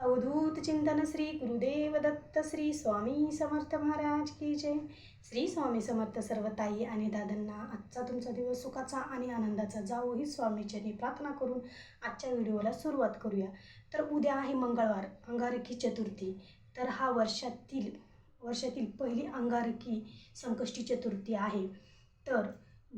अवधूत चिंतन श्री गुरुदेव दत्त श्री स्वामी समर्थ महाराज की जय. श्री स्वामी समर्थ सर्व ताई आणि दादांना आजचा तुमचा दिवस सुखाचा आणि आनंदाचा जावो ही स्वामीचरणी प्रार्थना करून आजच्या व्हिडिओला सुरुवात करूया. तर उद्या आहे मंगळवार अंगारकी चतुर्थी. तर हा वर्षातील वर्षातील पहिली अंगारकी संकष्टी चतुर्थी आहे. तर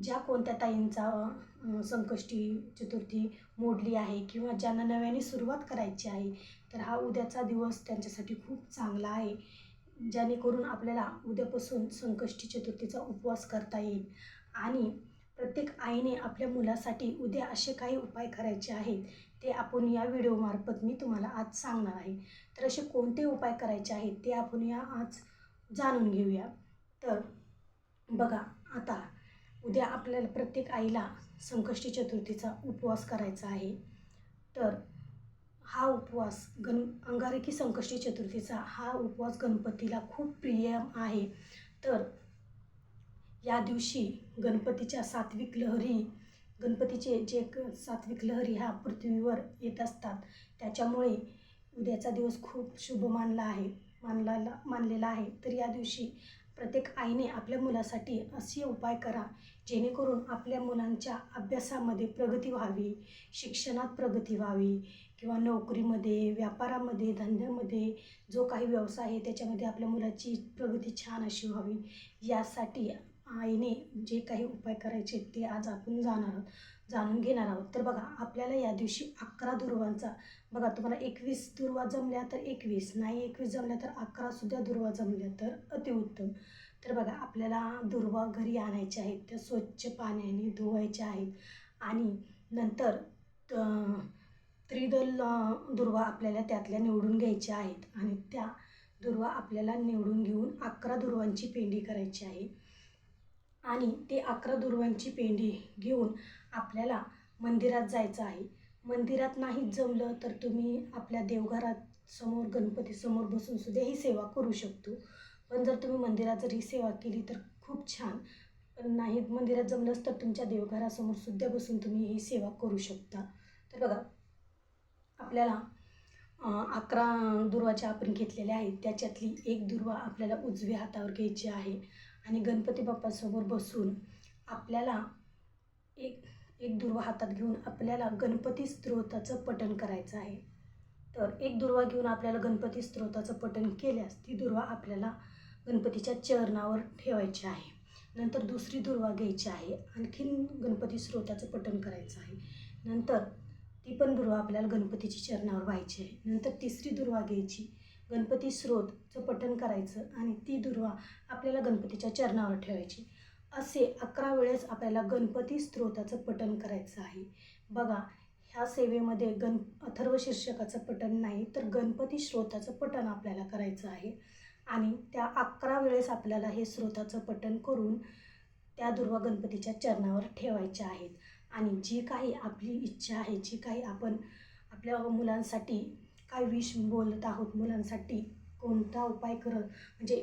ज्या कोणत्या ताईंचा संकष्टी चतुर्थी मोडली आहे किंवा ज्यांना नव्याने सुरुवात करायची आहे तर हा उद्याचा दिवस त्यांच्यासाठी खूप चांगला आहे जेणेकरून आपल्याला उद्यापासून संकष्टी चतुर्थीचा उपवास करता येईल. आणि प्रत्येक आईने आपल्या मुलासाठी उद्या असे काही उपाय करायचे आहेत ते आपण या व्हिडिओमार्फत मी तुम्हाला आज सांगणार आहे. तर असे कोणते उपाय करायचे आहेत ते आपण या आज जाणून घेऊया. तर बघा आता उद्या आपल्याला प्रत्येक आईला संकष्टी चतुर्थीचा उपवास करायचा आहे. तर हा उपवास गण अंगारकी संकष्टी चतुर्थीचा हा उपवास गणपतीला खूप प्रिय आहे. तर या दिवशी गणपतीच्या सात्विक लहरी गणपतीचे जे क सात्विक लहरी ह्या पृथ्वीवर येत असतात त्याच्यामुळे उद्याचा दिवस खूप शुभ मानला आहे मानला मानलेला आहे. तर या दिवशी प्रत्येक आईने आपल्या मुलासाठी असे उपाय करा जेणेकरून आपल्या मुलांच्या अभ्यासामध्ये प्रगती व्हावी शिक्षणात प्रगती व्हावी किंवा नोकरीमध्ये व्यापारामध्ये धंद्यामध्ये जो काही व्यवसाय आहे त्याच्यामध्ये आपल्या मुलाची प्रगती छान अशी व्हावी. यासाठी आईने जे काही उपाय करायचे ते आज आपण जाणार आहोत जाणून घेणार आहोत. तर बघा आपल्याला या दिवशी अकरा दुर्वांचा बघा तुम्हाला एकवीस दुर्वा जमल्या तर एकवीस नाही एकवीस जमल्या तर अकरासुद्धा दुर्वा जमल्या तर अतिउत्तम. तर बघा आपल्याला दुर्वा घरी आणायच्या आहेत त्या स्वच्छ पाण्याने धुवायच्या आहेत आणि नंतर त- त्रिदल दुर्वा आपल्याला त्यातल्या निवडून घ्यायच्या आहेत आणि त्या दुर्वा आपल्याला निवडून घेऊन अकरा दुर्वांची पेंडी करायची आहे. आणि ते अकरा दुर्वांची पेंडी घेऊन आपल्याला मंदिरात जायचं आहे. मंदिरात नाही जमलं तर तुम्ही आपल्या देवघरात समोर गणपतीसमोर बसून सुद्धा ही सेवा करू शकतो. पण जर तुम्ही मंदिरात जर ही सेवा केली तर खूप छान. पण नाही मंदिरात जमलंच तर तुमच्या देवघरासमोर सुद्धा बसून तुम्ही ही सेवा करू शकता. तर बघा आपल्याला अकरा दुर्वाच्या आपण घेतलेल्या आहेत. त्याच्यातली एक दुर्वा आपल्याला उजव्या हातावर घ्यायची आहे. आणि गणपती बाप्पासमोर बसून आपल्याला एक एक दुर्वा हातात घेऊन आपल्याला गणपती स्त्रोताचं पठण करायचं आहे. तर एक दुर्वा घेऊन आपल्याला गणपती स्त्रोताचं पठण केल्यास ती दुर्वा आपल्याला गणपतीच्या चरणावर ठेवायची आहे. नंतर दुसरी दुर्वा घ्यायची आहे. आणखीन गणपती स्त्रोताचं पठण करायचं आहे. नंतर ती पण दुर्वा आपल्याला गणपतीच्या चरणावर व्हायची आहे. नंतर तिसरी दुर्वा घ्यायची. गणपती स्रोतचं पठण करायचं आणि ती दुर्वा आपल्याला गणपतीच्या चरणावर ठेवायची. असे अकरा वेळेस आपल्याला गणपती स्त्रोताचं पठण करायचं आहे. बघा ह्या सेवेमध्ये गण अथर्व शीर्षकाचं पठण नाही तर गणपती स्रोताचं पठण आपल्याला करायचं आहे. आणि त्या अकरा वेळेस आपल्याला हे स्रोताचं पठण करून त्या दुर्वा गणपतीच्या चरणावर ठेवायच्या आहेत. आणि जी काही आपली इच्छा आहे जी काही आपण आपल्या मुलांसाठी काय विश बोलत आहोत मुलांसाठी? कोणता उपाय करत? म्हणजे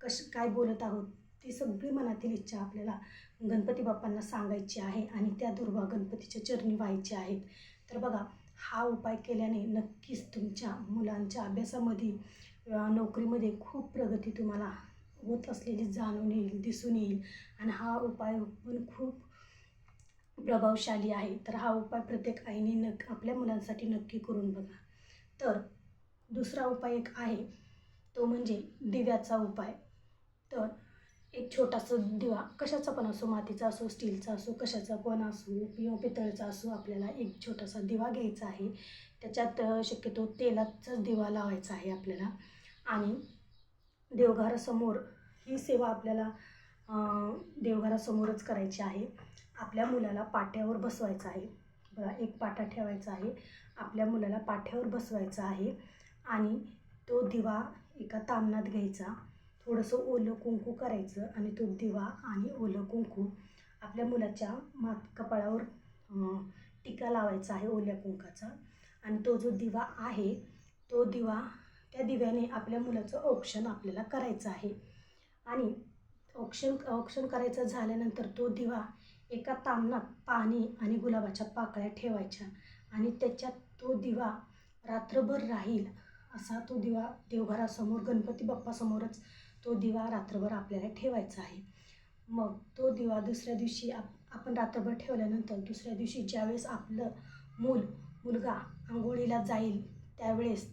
कश काय बोलत आहोत? ती सगळी मनातील इच्छा आपल्याला गणपती बाप्पांना सांगायची आहे आणि त्या दुर्वा गणपतीच्या चरणी व्हायची आहेत. तर बघा हा उपाय केल्याने नक्कीच तुमच्या मुलांच्या अभ्यासामध्ये नोकरीमध्ये खूप प्रगती तुम्हाला होत असलेली जाणून येईल दिसून येईल. आणि हा उपाय पण खूप प्रभावशाली आहे. तर हा उपाय प्रत्येक आईने नक आपल्या मुलांसाठी नक्की करून बघा. तर दुसरा उपाय एक आहे तो म्हणजे दिव्याचा उपाय. तर एक छोटासा दिवा कशाचा पण असो मातीचा असो स्टीलचा असो कशाचा पण असो किंवा पितळचा असो आपल्याला एक छोटासा दिवा घ्यायचा आहे. त्याच्यात शक्यतो तेलाचाच दिवा लावायचा आहे आपल्याला. आणि देवघरासमोर ही सेवा आपल्याला देवघरासमोरच करायची आहे. आपल्या मुलाला पाट्यावर बसवायचं आहे. बघा एक पाटा ठेवायचा आहे. आपल्या मुलाला पाठ्यावर बसवायचं आहे आणि तो दिवा एका तामणात घ्यायचा. थोडंसं ओलं कुंकू करायचं आणि तो दिवा आणि ओलं कुंकू आपल्या मुलाच्या मात कपाळावर टीका टिका लावायचा आहे ओल्या कुंकाचा. आणि तो जो दिवा आहे तो दिवा त्या दिव्याने आपल्या मुलाचं औक्षण आपल्याला करायचं आहे. आणि औक्षण औक्षण करायचं झाल्यानंतर तो दिवा एका तामणात पाणी आणि गुलाबाच्या पाकळ्या ठेवायच्या आणि त्याच्यात तो दिवा रात्रभर राहील असा तो दिवा देवघरासमोर गणपती बाप्पासमोरच तो दिवा रात्रभर आपल्याला ठेवायचा आहे. मग तो दिवा दुसऱ्या दिवशी आप आपण रात्रभर ठेवल्यानंतर दुसऱ्या दिवशी ज्यावेळेस आपलं मूल मुलगा आंघोळीला जाईल त्यावेळेस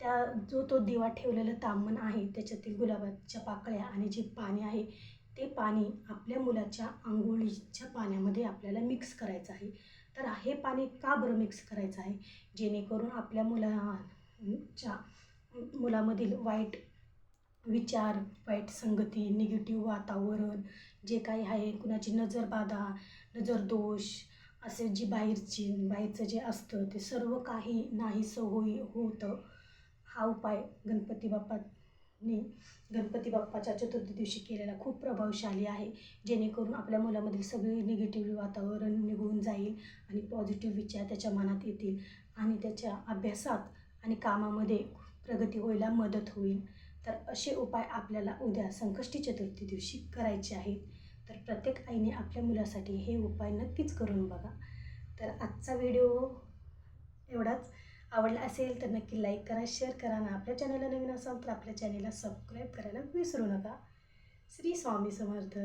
त्या जो तो दिवा ठेवलेलं तांबण आहे त्याच्यातील गुलाबाच्या पाकळ्या आणि जे पाणी आहे ते पाणी आपल्या मुलाच्या आंघोळीच्या पाण्यामध्ये आपल्याला मिक्स करायचं आहे. तर हे पाणी का बरं मिक्स करायचं आहे? जेणेकरून आपल्या मुलाच्या मुलामधील वाईट विचार वाईट संगती निगेटिव्ह वातावरण जे काही आहे कुणाची नजरबाधा नजरदोष असे जी बाहेरची बाहेरचं जे असतं ते सर्व काही नाहीसं होई होतं. हा उपाय गणपती बाप्पा ने गणपती बाप्पाच्या चतुर्थी दिवशी केलेला खूप प्रभावशाली आहे. जेणेकरून आपल्या मुलामधील सगळे निगेटिव्ह वातावरण निघून जाईल आणि पॉझिटिव्ह विचार त्याच्या मनात येतील आणि त्याच्या अभ्यासात आणि कामामध्ये प्रगती व्हायला मदत होईल. तर असे उपाय आपल्याला उद्या संकष्टी चतुर्थी दिवशी करायचे आहेत. तर प्रत्येक आईने आपल्या मुलासाठी हे उपाय नक्कीच करून बघा. तर आजचा व्हिडिओ आवडला असेल तर नक्की लाईक करा शेअर करा आणि आपल्या चॅनलला नवीन असाल तर आपल्या चॅनलला सबस्क्राईब करायला विसरू नका. श्री स्वामी समर्थ.